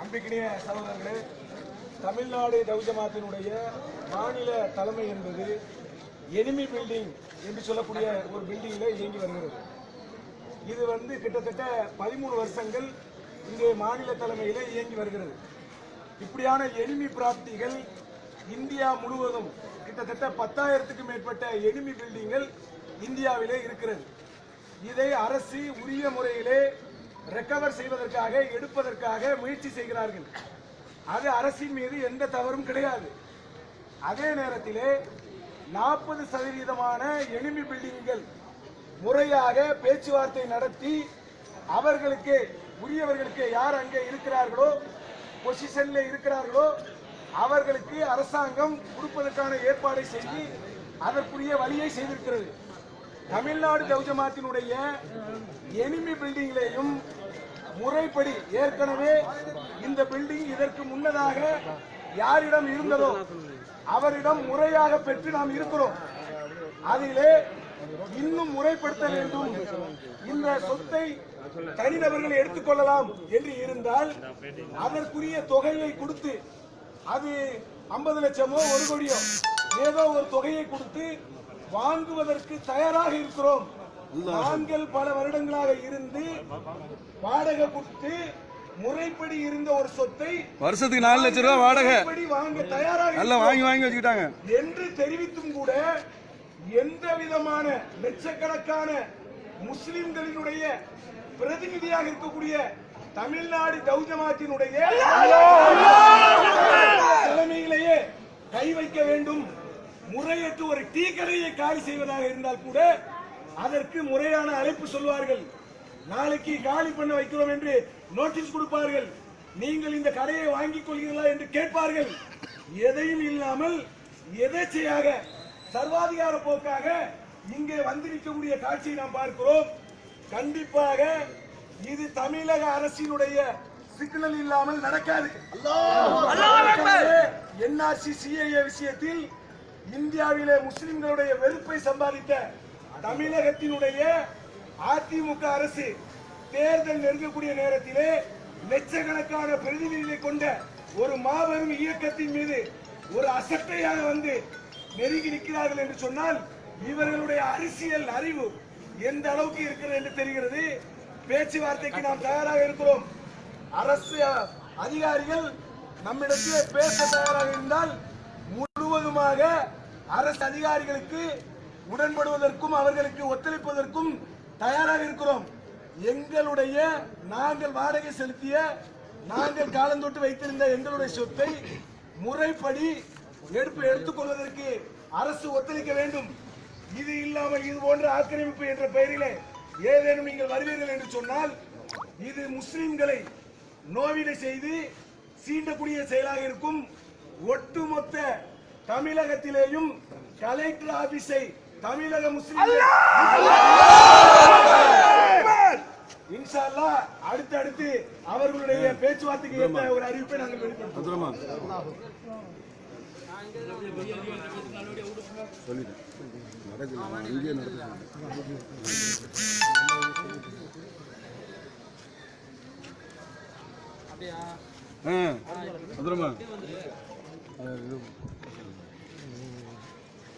அம்பிக்கினிய சகோதரர்களே தமிழ்நாடு தௌஜமாத்தினுடைய மாநில தலைமை என்பது எனிமி பில்டிங் என்று சொல்லக்கூடிய ஒரு பில்டிங்கில் இயங்கி வருகிறது. இது வந்து கிட்டத்தட்ட பதிமூணு வருஷங்கள் இங்கே மாநில தலைமையில் இயங்கி வருகிறது. இப்படியான எனிமி பிராப்திகள் இந்தியா முழுவதும் கிட்டத்தட்ட பத்தாயிரத்துக்கும் மேற்பட்ட எனிமி பில்டிங்கள் இந்தியாவிலே இருக்கிறது. இதை அரசு உரிய முறையிலே ரெக்கவர் செய்வதற்காக எடுப்பதற்காக முயற்சி செய்கிறார்கள். அது அரசின் மீது எந்த தவறும் கிடையாது. அதே நேரத்திலே நாற்பது சதவீதமான எனிமி பில்டிங்கள் முறையாக பேச்சுவார்த்தை நடத்தி அவர்களுக்கு உரியவர்களுக்கு யார் அங்கே இருக்கிறார்களோ பொசிஷன்ல இருக்கிறார்களோ அவர்களுக்கு அரசாங்கம் கொடுப்பதற்கான ஏற்பாடை செய்து அதற்குரிய வழியை செய்திருக்கிறது. தமிழ்நாடு தௌஜமாத்தினுடைய எனிமி பில்டிங்லேயும் முறைப்படி ஏற்கனவே இந்த பில்டிங் இதற்கு முன்னதாக யாரிடம் இருந்ததோ அவரிடம் முறையாக பெற்று நாம் இருக்கிறோம். அதிலே இன்னும் முறைப்படுத்த வேண்டும். இந்த சொத்தை தனிநபர்கள் எடுத்துக்கொள்ளலாம் என்று இருந்தால் அதற்குரிய தொகையை கொடுத்து அது ஐம்பது லட்சமோ ஒரு கோடியோ ஏதோ ஒரு தொகையை கொடுத்து வாங்குவதற்கு தயாராக இருக்கிறோம். நாங்கள் பல வருடங்களாக இருந்து வாடகை கொடுத்து முறைப்படி இருந்த ஒரு சொத்தை வருஷத்துக்கு நாலு லட்சம் ரூபாய் வாடகை. வாங்க தயாராக நல்லா வாங்கி வாங்கி வச்சுக்கிட்டாங்க. என்று தெரிவித்தும் கூட எந்த விதமான லட்சக்கணக்கான முஸ்லிம்களினுடைய பிரதிநிதியாக இருக்கக்கூடிய தமிழ்நாடு தௌஜமாத்தினுடைய தலைமையிலேயே கை வைக்க வேண்டும். முறையற்ற ஒரு டீ கடையை காலி செய்வதாக இருந்தால் கூட அதற்கு முறையான அழைப்பு சொல்வார்கள். நாளைக்கு காலி பண்ண வைக்கிறோம் என்று நோட்டீஸ் கொடுப்பார்கள். நீங்கள் இந்த கடையை வாங்கிக் கொள்கிறீர்களா என்று கேட்பார்கள். எதையும் இல்லாமல் எதேச்சையாக சர்வாதிகார போக்காக இங்கே வந்து நிற்கக்கூடிய காட்சியை நாம் பார்க்கிறோம். கண்டிப்பாக இது தமிழக அரசினுடைய சிக்னல் இல்லாமல் நடக்காது. என்ஆர்சி சிஏஏ விஷயத்தில் இந்தியாவிலே முஸ்லிம்களுடைய வெறுப்பை சம்பாதித்த தமிழகத்தினுடைய அதிமுக அரசு தேர்தல் நெருங்கக்கூடிய நேரத்திலே லட்சக்கணக்கான பிரதிநிதிகளை கொண்ட ஒரு மாபெரும் இயக்கத்தின் மீது ஒரு அசட்டையாக வந்து நெருங்கி நிற்கிறார்கள் என்று சொன்னால் இவர்களுடைய அரசியல் அறிவு எந்த அளவுக்கு இருக்கிறது என்று தெரிகிறது? பேச்சுவார்த்தைக்கு நாம் தயாராக இருக்கிறோம். அரசு அதிகாரிகள் நம்மிடத்தில் பேச தயாராக இருந்தால் முழுவதுமாக அரசு அதிகாரிகளுக்கு உடன்படுவதற்கும் அவர்களுக்கு ஒத்துழைப்பதற்கும் தயாராக இருக்கிறோம். எங்களுடைய நாங்கள் வாடகை செலுத்திய நாங்கள் காலந்தொட்டு வைத்திருந்த எங்களுடைய சொத்தை முறைப்படி எடுப்பு எடுத்துக்கொள்வதற்கு அரசு ஒத்துழைக்க வேண்டும். இது இல்லாமல் இது போன்ற ஆக்கிரமிப்பு என்ற பெயரிலே ஏதேனும் நீங்கள் வருவீர்கள் என்று சொன்னால் இது முஸ்லிம்களை நோவினை செய்து சீண்டக்கூடிய செயலாக இருக்கும். ஒட்டுமொத்த தமிழகத்திலேயும் கலெக்டர் ஆபீஸை தமிழக முஸ்லிம்கள் இன்ஷா அல்லாஹ்! அடுத்தடுத்து அவர்களுடைய பேச்சுவார்த்தைக்கு ஏற்ற ஒரு அறிவிப்பை நாங்கள் வெளிப்படுத்துவோம் பத்திரமா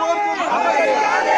போவது